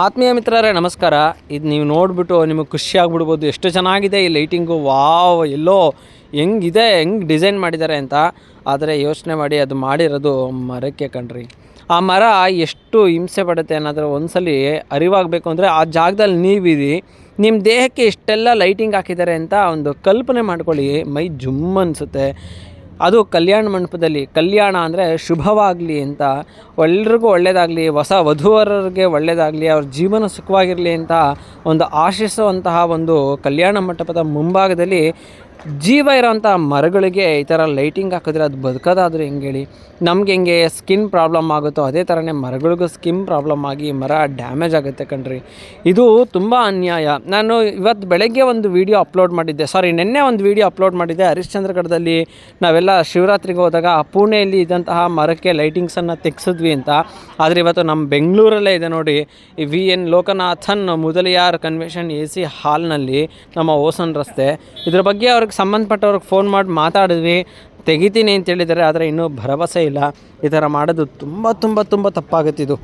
ಆತ್ಮೀಯ ಮಿತ್ರರೇ, ನಮಸ್ಕಾರ. ಇದು ನೀವು ನೋಡಿಬಿಟ್ಟು ನಿಮಗೆ ಖುಷಿ ಆಗ್ಬಿಡ್ಬೋದು. ಎಷ್ಟು ಚೆನ್ನಾಗಿದೆ ಈ ಲೈಟಿಂಗು. ವಾವ್, ಎಲ್ಲೋ ಹೆಂಗಿದೆ, ಹೆಂಗೆ ಡಿಸೈನ್ ಮಾಡಿದ್ದಾರೆ ಅಂತ. ಆದರೆ ಯೋಚನೆ ಮಾಡಿ ಅದು ಮಾಡಿರೋದು ಮರಕ್ಕೆ ಕಣ್ರಿ. ಆ ಮರ ಎಷ್ಟು ಹಿಂಸೆ ಪಡುತ್ತೆ ಅನ್ನೋದ್ರ ಒಂದ್ಸಲಿ ಅರಿವಾಗಬೇಕು ಅಂದರೆ ಆ ಜಾಗದಲ್ಲಿ ನೀವಿರಿ. ನಿಮ್ಮ ದೇಹಕ್ಕೆ ಇಷ್ಟೆಲ್ಲ ಲೈಟಿಂಗ್ ಹಾಕಿದ್ದಾರೆ ಅಂತ ಒಂದು ಕಲ್ಪನೆ ಮಾಡ್ಕೊಳ್ಳಿ. ಮೈ ಜುಮ್ ಅನಿಸುತ್ತೆ. ಅದು ಕಲ್ಯಾಣ ಮಂಟಪದಲ್ಲಿ, ಕಲ್ಯಾಣ ಅಂದರೆ ಶುಭವಾಗಲಿ ಅಂತ ಎಲ್ರಿಗೂ ಒಳ್ಳೆಯದಾಗಲಿ, ಹೊಸ ವಧುವರರಿಗೆ ಒಳ್ಳೆಯದಾಗಲಿ, ಅವ್ರ ಜೀವನ ಸುಖವಾಗಿರಲಿ ಅಂತ ಒಂದು ಆಶಿಸುವಂತಹ ಒಂದು ಕಲ್ಯಾಣ ಮಂಟಪದ ಮುಂಭಾಗದಲ್ಲಿ ಜೀವ ಇರೋಂಥ ಮರಗಳಿಗೆ ಈ ಥರ ಲೈಟಿಂಗ್ ಹಾಕಿದ್ರೆ ಅದು ಬದುಕೋದಾದ್ರೆ ಹೆಂಗೆ ಹೇಳಿ? ನಮ್ಗೆ ಹೆಂಗೆ ಸ್ಕಿನ್ ಪ್ರಾಬ್ಲಮ್ ಆಗುತ್ತೋ ಅದೇ ಥರನೇ ಮರಗಳಿಗೂ ಸ್ಕಿನ್ ಪ್ರಾಬ್ಲಮ್ ಆಗಿ ಮರ ಡ್ಯಾಮೇಜ್ ಆಗುತ್ತೆ ಕಣ್ರಿ. ಇದು ತುಂಬ ಅನ್ಯಾಯ. ನಾನು ಇವತ್ತು ಬೆಳಗ್ಗೆ ಒಂದು ವಿಡಿಯೋ ಅಪ್ಲೋಡ್ ಮಾಡಿದ್ದೆ. ಸಾರಿ, ನಿನ್ನೆ ಒಂದು ವಿಡಿಯೋ ಅಪ್ಲೋಡ್ ಮಾಡಿದ್ದೆ. ಹರಿಶ್ಚಂದ್ರಗಢದಲ್ಲಿ ನಾವೆಲ್ಲ ಶಿವರಾತ್ರಿಗೆ ಹೋದಾಗ ಪುಣೆಯಲ್ಲಿ ಇದ್ದಂತಹ ಮರಕ್ಕೆ ಲೈಟಿಂಗ್ಸನ್ನು ತೆಗ್ಸಿದ್ವಿ ಅಂತ. ಆದರೆ ಇವತ್ತು ನಮ್ಮ ಬೆಂಗಳೂರಲ್ಲೇ ಇದೆ ನೋಡಿ. V N Lokanathan Mudaliar convention A C ಹಾಲ್ನಲ್ಲಿ ನಮ್ಮ ಓಸನ್ ರಸ್ತೆ. ಇದ್ರ ಬಗ್ಗೆ ಅವ್ರಿಗೆ ಸಂಬಂಧಪಟ್ಟವ್ರಿಗೆ ಫೋನ್ ಮಾಡಿ ಮಾತಾಡಿದ್ವಿ. ತೆಗಿತೀನಿ ಅಂತ ಹೇಳಿದ್ದಾರೆ ಆದರೆ ಇನ್ನೂ ಭರವಸೆ ಇಲ್ಲ. ಈ ಥರ ಮಾಡೋದು ತುಂಬ ತುಂಬ ತುಂಬ ಇದು.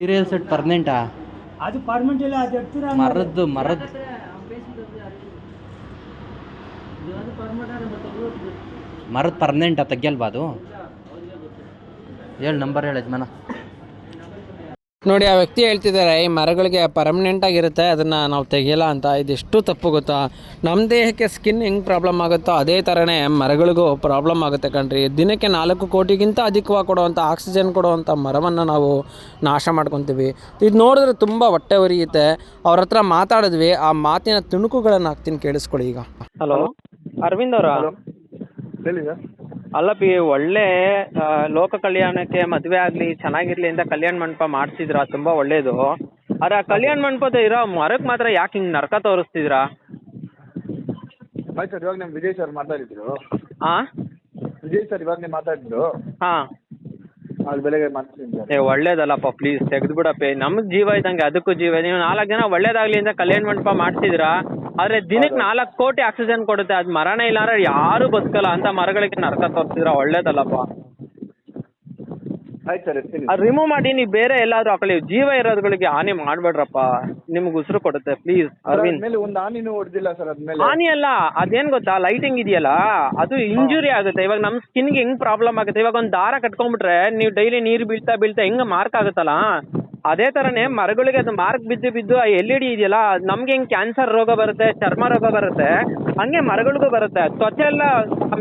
ಸೀರಿಯಲ್ ಸೆಟ್ ಪರ್ಮನೆಂಟಾ ಅದು ಪರ್ಮನೆಂಟ್ ಇಲ್ಲ ಅದು ಎತ್ತರ? ಮರದ್ದು ಮರದ್ದು. ಮರದ ಪರ್ಮನೆಂಟಾ ತೆಗಿಯಲ್ವಾ ಅದು? ಹೇಳಿ ನಂಬರ್ ಹೇಳಿ ಯಜಮಾನ. ನೋಡಿ ಆ ವ್ಯಕ್ತಿ ಹೇಳ್ತಿದ್ದಾರೆ ಈ ಮರಗಳಿಗೆ ಪರ್ಮನೆಂಟ್ ಆಗಿರುತ್ತೆ ಅದನ್ನು ನಾವು ತೆಗಿಯಲ್ಲ ಅಂತ. ಇದೆಷ್ಟು ತಪ್ಪು ಗೊತ್ತಾ? ನಮ್ಮ ದೇಹಕ್ಕೆ ಸ್ಕಿನ್ ಹೆಂಗೆ ಪ್ರಾಬ್ಲಮ್ ಆಗುತ್ತೋ ಅದೇ ಥರನೇ ಮರಗಳಿಗೂ ಪ್ರಾಬ್ಲಮ್ ಆಗುತ್ತೆ ಕಣ್ರಿ. ದಿನಕ್ಕೆ ನಾಲ್ಕು ಕೋಟಿಗಿಂತ ಅಧಿಕವಾಗಿ ಕೊಡುವಂಥ ಆಕ್ಸಿಜನ್ ಕೊಡುವಂಥ ಮರವನ್ನು ನಾವು ನಾಶ ಮಾಡ್ಕೊತೀವಿ. ಇದು ನೋಡಿದ್ರೆ ತುಂಬ ಹೊಟ್ಟೆ ಉರಿಯುತ್ತೆ. ಅವ್ರ ಹತ್ರ ಮಾತಾಡಿದ್ವಿ ಆ ಮಾತಿನ ತುಣುಕುಗಳನ್ನು ಹಾಕ್ತೀನಿ ಕೇಳಿಸ್ಕೊಳ್ಳಿ ಈಗ. ಹಲೋ ಅರವಿಂದ್ ಅವರ? ಹೇಳಿ ಸರ್ ಅಲ್ಲ ಪಿ ಒಳ್ಳೆ ಲೋಕ ಕಲ್ಯಾಣಕ್ಕೆ ಮದುವೆ ಆಗಲಿ ಚೆನ್ನಾಗಿರ್ಲಿ ಅಂತ ಕಲ್ಯಾಣ ಮಂಟಪ ಮಾಡಿಸಿದ್ರ ತುಂಬ ಒಳ್ಳೇದು. ಆದ್ರೆ ಆ ಕಲ್ಯಾಣ ಮಂಟಪದ ಇರೋ ಮರಕ್ಕೆ ಮಾತ್ರ ಯಾಕೆ ಹಿಂಗೆ ನರಕ ತೋರಿಸ್ತಿದ್ರ? ಆಯ್ತು ಸರ್ ಇವಾಗ ನಿಮ್ಮ ವಿಜಯ್ ಸರ್ ಮಾತಾಡಿದ್ರು. ಆ? ವಿಜಯ್ ಸರ್ ಇವಾಗ ನೀವು ಮಾತಾಡಿದ್ರು. ಹಾಂ. ಅದು ಬೆಳಗ್ಗೆ ಮಾಡ್ತೀನಿ ಸರ್. ಏ ಒಳ್ಳೇದಲ್ಲಪ್ಪ ಪ್ಲೀಸ್ ತೆಗೆದು ಬಿಡಪ್ಪ ನಮ್ಗ್ ಜೀವ ಇದ್ದಂಗೆ ಅದಕ್ಕೂ ಜೀವ ನೀವು ನಾಲ್ಕು ಜನ ಒಳ್ಳೇದಾಗ್ಲಿ ಅಂತ ಕಲ್ಯಾಣ ಮಂಟಪ ಮಾಡಿಸಿದ್ರಾ? ಆದ್ರೆ ದಿನಕ್ಕೆ ನಾಲ್ಕು ಕೋಟಿ ಆಕ್ಸಿಜನ್ ಕೊಡುತ್ತೆ. ಅದು ಮರನೇ ಇಲ್ಲ ಅಂದ್ರೆ ಯಾರು ಬದುಕಲ್ಲ. ಅಂತ ಮರಗಳಿಗೆ ನರಕ ತೋರಿಸಿದ್ರೆ ಒಳ್ಳೇದಲ್ಲಪ್ಪ. ಆಯ್ತು ಸರ್ ಇರ್ತೀನಿ. ಅದು ರಿಮೂವ್ ಮಾಡಿ ನೀವು ಬೇರೆ ಎಲ್ಲಾದ್ರೂ ಹಾಕೊಳ್ಳಿ ಜೀವ ಇರೋದ್ಗಳಿಗೆ ಹಾನಿ ಮಾಡ್ಬೇಡ್ರಪ್ಪ. ನಿಮ್ಗೆ ಉಸಿರು ಕೊಡುತ್ತೆ. ಪ್ಲೀಸ್ ಅರವಿಂದ್ ಅದ್ಮೇಲೆ ಒಂದು ಆನಿನೂ ಹೊಡೆದಿಲ್ಲ ಸರ್ ಅದ್ಮೇಲೆ. ಹಾನಿ ಅಲ್ಲ. ಅದೇನ್ ಗೊತ್ತಾ? ಲೈಟಿಂಗ್ ಇದೆಯಲ್ಲ? ಅದು ಇಂಜುರಿ ಆಗುತ್ತೆ. ಇವಾಗ ನಮ್ಮ ಸ್ಕಿನ್ಗೆ ಹೆಂಗ್ ಪ್ರಾಬ್ಲಮ್ ಆಗುತ್ತೆ? ಇವಾಗ ಒಂದು ದಾರ ಕಟ್ಕೊಂಡ್ಬಿಟ್ರೆ ನೀವು ಡೈಲಿ ನೀರು ಬೀಳ್ತಾ ಬೀಳ್ತಾ ಹೆಂಗ್ ಮಾರ್ಕ್ ಆಗುತ್ತಲ್ಲ? ಅದೇ ತರನೇ ಮರಗಳಿಗೆ ಅದು ಮಾರ್ಕ್ ಬಿದ್ದು ಬಿದ್ದು ಆ ಎಲ್ ಇ ಡಿ ಇದೆಯಲ್ಲ ನಮ್ಗೆ ಹೆಂಗ್ ಕ್ಯಾನ್ಸರ್ ರೋಗ ಬರುತ್ತೆ ಚರ್ಮ ರೋಗ ಬರುತ್ತೆ ಹಂಗೆ ಮರಗಳಿಗೂ ಬರುತ್ತೆ. ತ್ವಚೆ ಎಲ್ಲ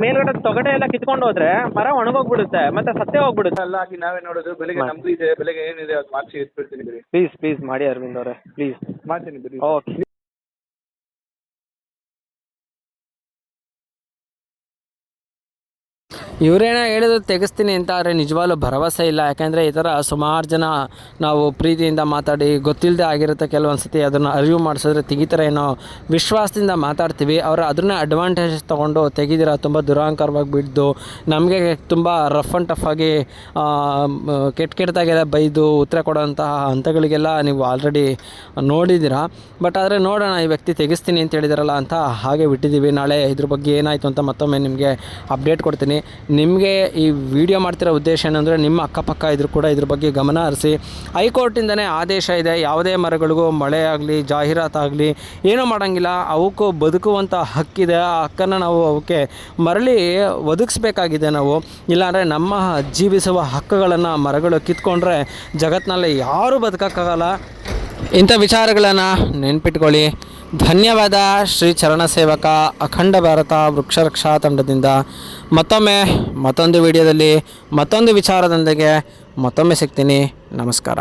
ಮೇಲ್ಗಡೆ ತೊಗಟೆ ಎಲ್ಲ ಕಿತ್ಕೊಂಡು ಹೋದ್ರೆ ಮರ ಒಣಗೋಗ್ಬಿಡುತ್ತೆ ಮತ್ತೆ ಸತ್ತೇ ಹೋಗ್ಬಿಡುತ್ತೆ. ಅಲ್ಲ ಹಾಕಿ ನಾವೇ ನೋಡೋದು ಬೆಳಿಗ್ಗೆ ನಮ್ದು ಇದೆ ಬೆಳಿಗ್ಗೆ ಏನಿದೆ ಅದು ಮಾಡಿಸಿ ಇಟ್ಬಿಡ್ತೀನಿ ಬಿಡಿ. ಪ್ಲೀಸ್ ಪ್ಲೀಸ್ ಮಾಡಿ ಅರವಿಂದ್ ಅವರೇ ಪ್ಲೀಸ್ ಮಾಡ್ತೀನಿ ಬಿಡಿ. ಓಕೆ ಇವರೇನೋ ಹೇಳಿದ್ರು ತೆಗೆಸ್ತೀನಿ ಅಂತ, ಆದರೆ ನಿಜವಾಗ್ಲೂ ಭರವಸೆ ಇಲ್ಲ. ಯಾಕೆಂದರೆ ಈ ಥರ ಸುಮಾರು ಜನ ನಾವು ಪ್ರೀತಿಯಿಂದ ಮಾತಾಡಿ ಗೊತ್ತಿಲ್ಲದೆ ಆಗಿರುತ್ತೆ ಕೆಲವೊಂದು ಸತಿ ಅದನ್ನು ಅರಿವು ಮಾಡಿಸಿದ್ರೆ ತೆಗಿತಾರೆ ಏನೋ ವಿಶ್ವಾಸದಿಂದ ಮಾತಾಡ್ತೀವಿ. ಅವರು ಅದನ್ನೇ ಅಡ್ವಾಂಟೇಜ್ ತೊಗೊಂಡು ತೆಗಿದಿರ, ತುಂಬ ದುರಾಂಕಾರವಾಗಿ ಬಿದ್ದು ನಮಗೆ ತುಂಬ ರಫ್ ಆ್ಯಂಡ್ ಟಫ್ ಆಗಿ ಕೆಟ್ಟ ಕೆಟ್ಟದಾಗೆಲ್ಲ ಬೈದು, ಉತ್ತರ ಕೊಡೋಂತಹ ಹಂತಗಳಿಗೆಲ್ಲ ನೀವು ಆಲ್ರೆಡಿ ನೋಡಿದ್ದೀರಾ ಬಟ್ ಆದರೆ ನೋಡೋಣ, ಈ ವ್ಯಕ್ತಿ ತೆಗೆಸ್ತೀನಿ ಅಂತ ಹೇಳಿದಾರಲ್ಲ ಅಂತ ಹಾಗೆ ಬಿಟ್ಟಿದ್ದೀವಿ ನಾಳೆ ಇದ್ರ ಬಗ್ಗೆ ಏನಾಯಿತು ಅಂತ ಮತ್ತೊಮ್ಮೆ ನಿಮಗೆ ಅಪ್ಡೇಟ್ ಕೊಡ್ತೀನಿ. ನಿಮಗೆ ಈ ವಿಡಿಯೋ ಮಾಡ್ತಿರೋ ಉದ್ದೇಶ ಏನಂದರೆ ನಿಮ್ಮ ಅಕ್ಕಪಕ್ಕ ಇದ್ರು ಕೂಡ ಇದ್ರ ಬಗ್ಗೆ ಗಮನ ಹರಿಸಿ. ಹೈಕೋರ್ಟಿಂದನೇ ಆದೇಶ ಇದೆ. ಯಾವುದೇ ಮರಗಳಿಗೂ ಮಳೆ ಆಗಲಿ ಜಾಹೀರಾತಾಗಲಿ ಏನೂ ಮಾಡೋಂಗಿಲ್ಲ. ಅವಕ್ಕೂ ಬದುಕುವಂಥ ಹಕ್ಕಿದೆ. ಆ ಹಕ್ಕನ್ನು ನಾವು ಅವಕ್ಕೆ ಮರಳಿ ಒದಗಿಸ್ಬೇಕಾಗಿದೆ ನಾವು. ಇಲ್ಲಾಂದರೆ ನಮ್ಮ ಜೀವಿಸುವ ಹಕ್ಕುಗಳನ್ನು ಮರಗಳು ಕಿತ್ಕೊಂಡ್ರೆ ಜಗತ್ತಿನಲ್ಲಿ ಯಾರೂ ಬದುಕೋಕ್ಕಾಗಲ್ಲ. ಇಂಥ ವಿಚಾರಗಳನ್ನು ನೆನ್ಪಿಟ್ಕೊಳ್ಳಿ. ಧನ್ಯವಾದ, ಶ್ರೀ ಚರಣ ಸೇವಕ ಅಖಂಡ ಭಾರತ ವೃಕ್ಷರಕ್ಷಾ ತಂಡದಿಂದ. ಮತ್ತೊಮ್ಮೆ, ಮತ್ತೊಂದು ವಿಡಿಯೋದಲ್ಲಿ ಮತ್ತೊಂದು ವಿಚಾರದೊಂದಿಗೆ ಮತ್ತೊಮ್ಮೆ ಸಿಗ್ತೀನಿ. ನಮಸ್ಕಾರ.